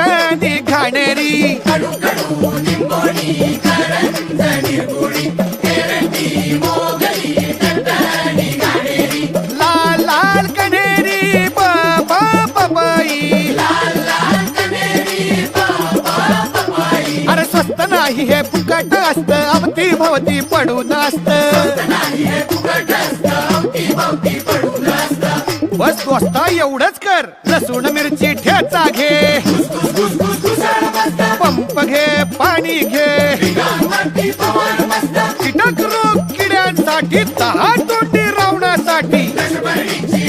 Mowgli घाणेरी. लाल लाल कनेरी बाबा पपई. अरे स्वस्त नाही हे फुकट असत अवती भवती पडून असत. बस स्वस्त एवढंच कर लसूण मिरची ठेचा घे. पंप घे पाणी घे. कीटक रोग किड्यांसाठी दहा तोंडी रावण्यासाठी दशपर्णीची